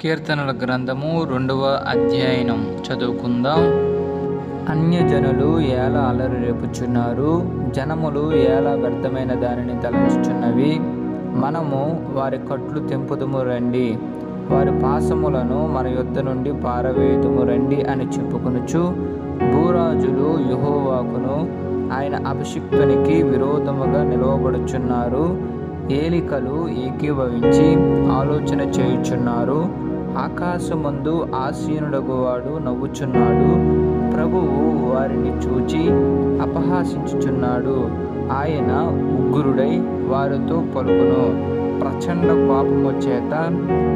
కీర్తనల గ్రంథము రెండవ అధ్యయనం. చదువుకుందాం. అన్యజనులు ఎలా అలరి రేపుచున్నారు జనములు ఎలా వ్యర్థమైన దానిని తలంచుచున్నవి. మనము వారి కట్లు తెంపుదుము రండి వారి పాసములను మన యొద్ద నుండి పారవేయుదుము రండి అని చెప్పుకొనుచు భూరాజులు యుహోవాకును ఆయన అభిషిక్తునికి విరోధముగా నిలవబడుచున్నారు. ఏలికలు ఏకీభవించి ఆలోచన చేయుచున్నారు. ఆకాశమందు ఆసీనుడగువాడు నవ్వుచున్నాడు. ప్రభువు వారిని చూచి అపహాసించుచున్నాడు. ఆయన ఉగ్రుడై వారితో పలుకును. ప్రచండ కోపము చేత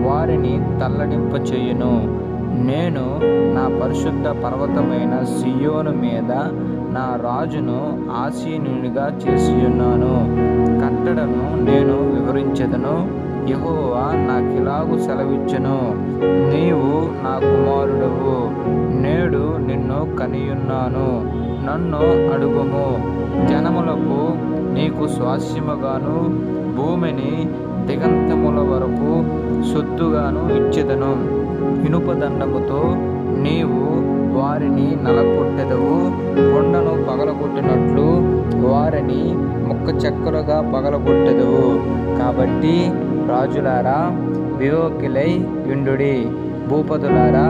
వారిని తల్లడింపచేయును. నేను నా పరిశుద్ధ పర్వతమైన సియోను మీద నా రాజును ఆసీనునిగా చేసియున్నాను. కట్టడను నేను వివరించదను. యెహోవా నాకిలాగు సెలవిచ్చును. నీవు నా కుమారుడవు. నేడు నిన్ను కనియున్నాను. నన్ను అడుగుము. జనములకు నీకు స్వాస్యముగాను భూమిని దిగంతముల వరకు సొత్తుగాను ఇచ్చేదను. ఇనుపదండముతో నీవు వారిని నలగొట్టెదవు కొండను పగలగొట్టినట్లు వారిని ముక్క చెక్కలుగా పగలగొట్టెదవు. కాబట్టి రాజులారా వివేకులై యుండుడి భూపతులారా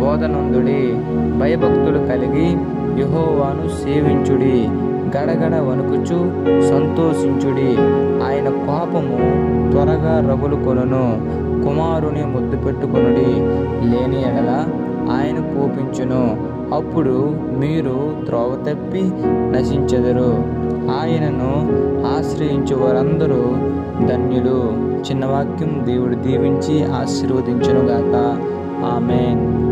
బోధనందుడి భయభక్తులు కలిగి యెహోవాను సేవించుడి గడగడ వణుకుచు సంతోషించుడి. ఆయన కోపము త్వరగా రగులు కొనును కుమారుని ముద్దు పెట్టుకొనుడి. లేని ఎడల ఆయన కోపించును అప్పుడు మీరు త్రోవ తప్పి నశించెదరు. ఆయనను ఆశ్రయించు వారందరూ ధన్యులు. చిన్న వాక్యం దేవుడు దీవించి ఆశీర్వదించునుగాక. ఆమెన్.